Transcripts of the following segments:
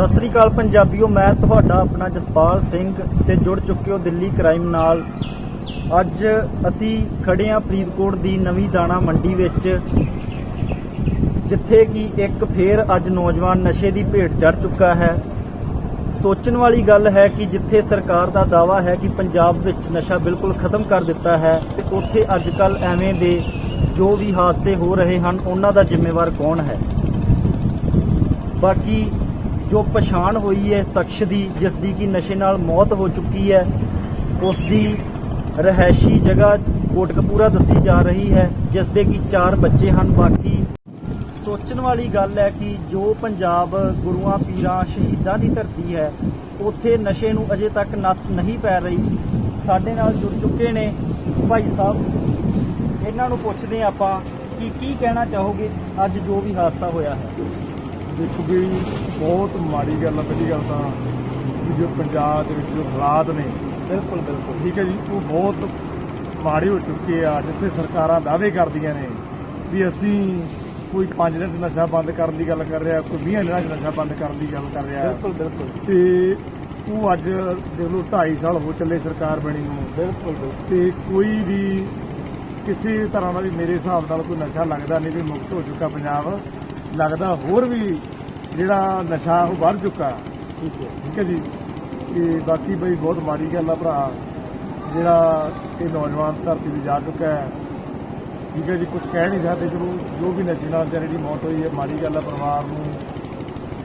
ਸਤਿ ਸ੍ਰੀ ਅਕਾਲ ਪੰਜਾਬੀਓ, ਮੈਂ ਤੁਹਾਡਾ ਆਪਣਾ ਜਸਪਾਲ ਸਿੰਘ ਤੇ ਜੁੜ ਚੁੱਕੇ ਹੋ ਦਿੱਲੀ ਕ੍ਰਾਈਮ ਨਾਲ। ਅੱਜ ਅਸੀਂ ਖੜੇ ਹਾਂ ਫਰੀਦਕੋਟ ਦੀ ਨਵੀਂ ਦਾਣਾ ਮੰਡੀ ਵਿੱਚ, ਜਿੱਥੇ ਕਿ ਇੱਕ ਫੇਰ ਅੱਜ ਨੌਜਵਾਨ ਨਸ਼ੇ ਦੀ ਭੇਟ ਚੜ ਚੁੱਕਾ ਹੈ। ਸੋਚਣ ਵਾਲੀ ਗੱਲ ਹੈ ਕਿ ਜਿੱਥੇ ਸਰਕਾਰ ਦਾ ਦਾਵਾ ਹੈ ਕਿ ਪੰਜਾਬ ਵਿੱਚ ਨਸ਼ਾ ਬਿਲਕੁਲ ਖਤਮ ਕਰ ਦਿੱਤਾ ਹੈ ਤੇ ਉੱਥੇ ਅੱਜ ਕੱਲ ਐਵੇਂ ਦੇ ਜੋ ਵੀ ਹਾਦਸੇ ਹੋ ਰਹੇ ਹਨ, ਉਹਨਾਂ ਦਾ ਜ਼ਿੰਮੇਵਾਰ ਕੌਣ ਹੈ? ਬਾਕੀ ਜੋ ਪਛਾਣ ਹੋਈ ਹੈ ਸ਼ਖਸ ਦੀ, ਜਿਸ ਦੀ ਕਿ ਨਸ਼ੇ ਨਾਲ ਮੌਤ ਹੋ ਚੁੱਕੀ ਹੈ, ਉਸ ਦੀ ਰਹਿائشੀ ਜਗ੍ਹਾ ਕੋਟਕਪੂਰਾ ਦੱਸੀ ਜਾ ਰਹੀ ਹੈ, ਜਿਸ ਦੇ ਕਿ ਚਾਰ ਬੱਚੇ ਹਨ। ਬਾਕੀ ਸੋਚਣ ਵਾਲੀ ਗੱਲ ਹੈ ਕਿ ਜੋ ਪੰਜਾਬ ਗੁਰੂਆਂ ਪੀਰਾਂ ਸ਼ਹੀਦਾਂ ਦੀ ਧਰਤੀ ਹੈ, ਉੱਥੇ ਨਸ਼ੇ ਨੂੰ ਅਜੇ ਤੱਕ ਨੱਥ ਨਹੀਂ ਪੈ ਰਹੀ। ਸਾਡੇ ਨਾਲ ਜੁੜ ਚੁੱਕੇ ਨੇ ਭਾਈ ਸਾਹਿਬ। ਇਹਨਾਂ ਨੂੰ ਪੁੱਛਦੇ ਆਪਾਂ ਕਿ ਕੀ ਕਹਿਣਾ ਚਾਹੋਗੇ? ਅੱਜ ਜੋ ਵੀ ਹਾਦਸਾ ਹੋਇਆ ਹੈ। ਦੇਖੋ ਵੀ ਬਹੁਤ ਮਾੜੀ ਗੱਲ ਆ ਪਹਿਲੀ ਗੱਲ ਤਾਂ ਜੋ ਪੰਜਾਬ ਦੇ ਵਿੱਚ ਜੋ ਹਾਲਾਤ ਨੇ ਬਿਲਕੁਲ ਬਿਲਕੁਲ। ਠੀਕ ਹੈ ਜੀ ਉਹ ਬਹੁਤ ਮਾੜੇ ਹੋ ਚੁੱਕੇ ਆ ਜਿੱਥੇ ਸਰਕਾਰਾਂ ਦਾਅਵੇ ਕਰਦੀਆਂ ਨੇ ਵੀ ਅਸੀਂ ਕੋਈ 5 ਦਿਨ ਨਸ਼ਾ ਬੰਦ ਕਰਨ ਦੀ ਗੱਲ ਕਰ ਰਿਹਾ ਕੋਈ 20 ਦਿਨਾਂ ਨਸ਼ਾ ਬੰਦ ਕਰਨ ਦੀ ਗੱਲ ਕਰ ਰਿਹਾ। ਬਿਲਕੁਲ ਬਿਲਕੁਲ। ਤੇ ਉਹ ਅੱਜ ਦੇਖ ਲਓ 2.5 ਸਾਲ ਹੋ ਚੱਲੇ ਸਰਕਾਰ ਬਣੀ ਨੂੰ। ਬਿਲਕੁਲ ਬਿਲਕੁਲ। ਤੇ ਕੋਈ ਵੀ ਕਿਸੇ ਤਰ੍ਹਾਂ ਦਾ ਵੀ ਮੇਰੇ ਹਿਸਾਬ ਨਾਲ ਕੋਈ ਨਸ਼ਾ ਲੱਗਦਾ ਨਹੀਂ ਵੀ ਮੁਕਤ ਹੋ ਚੁੱਕਾ ਪੰਜਾਬ। ਲੱਗਦਾ ਹੋਰ ਵੀ ਜਿਹੜਾ ਨਸ਼ਾ ਉਹ ਵੱਧ ਚੁੱਕਾ। ਠੀਕ ਹੈ। ਠੀਕ ਹੈ ਜੀ। ਤੇ ਬਾਕੀ ਬਈ ਬਹੁਤ ਮਾੜੀ ਗੱਲ ਆ ਭਰਾ। ਜਿਹੜਾ ਇਹ ਨੌਜਵਾਨ ਧਰਤੀ ਤੇ ਜਾ ਚੁੱਕਾ ਹੈ। ਠੀਕ ਹੈ ਜੀ ਕੁਝ ਕਹਿ ਨਹੀਂ ਸਕਦੇ ਚਲੋ ਜੋ ਵੀ ਨਸ਼ੇ ਨਾਲ ਦੀ ਮੌਤ ਹੋਈ ਹੈ ਮਾੜੀ ਗੱਲ ਆ ਪਰਿਵਾਰ ਨੂੰ।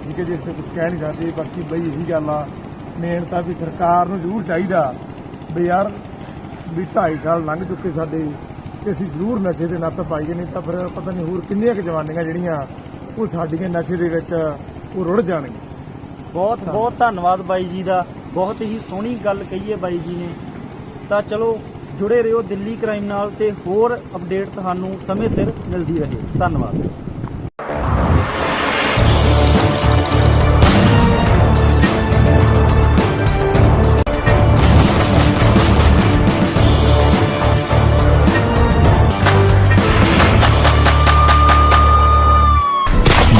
ਠੀਕ ਹੈ ਜੀ ਇਸ ਤੇ ਕੁਝ ਕਹਿ ਨਹੀਂ ਸਕਦੇ ਬਾਕੀ ਬਈ ਇਹੀ ਗੱਲ ਆ। ਮੇਨ ਤਾਂ ਵੀ ਸਰਕਾਰ ਨੂੰ ਜ਼ਰੂਰ ਚਾਹੀਦਾ ਵੀ ਯਾਰ ਵੀ 2.5 ਸਾਲ ਲੰਘ ਚੁੱਕੇ ਸਾਡੇ ਤੇ ਅਸੀਂ ਜ਼ਰੂਰ ਨਸ਼ੇ ਦੇ ਨੱਤ ਪਾਈਏ ਨਹੀਂ ਤਾਂ ਫਿਰ ਪਤਾ ਨਹੀਂ ਹੋਰ ਕਿੰਨੀਆਂ ਕੁ ਜਵਾਨੀਆਂ ਜਿਹੜੀਆਂ ਉਹ ਸਾਡੀਆਂ ਨਸ਼ੇ ਦੇ ਵਿੱਚ ਉਹ ਰੁੜ ਜਾਣਗੀਆਂ ਬਹੁਤ ਬਹੁਤ ਧੰਨਵਾਦ ਬਾਈ ਜੀ ਦਾ। ਬਹੁਤ ਹੀ ਸੋਹਣੀ ਗੱਲ ਕਹੀ ਹੈ ਬਾਈ ਜੀ ਨੇ। ਤਾਂ ਚਲੋ ਜੁੜੇ ਰਹੋ ਦਿੱਲੀ ਕ੍ਰਾਈਮ ਨਾਲ ਤੇ ਹੋਰ ਅਪਡੇਟ ਤੁਹਾਨੂੰ ਸਮੇਂ ਸਿਰ ਮਿਲਦੀ ਰਹੇ। ਧੰਨਵਾਦ।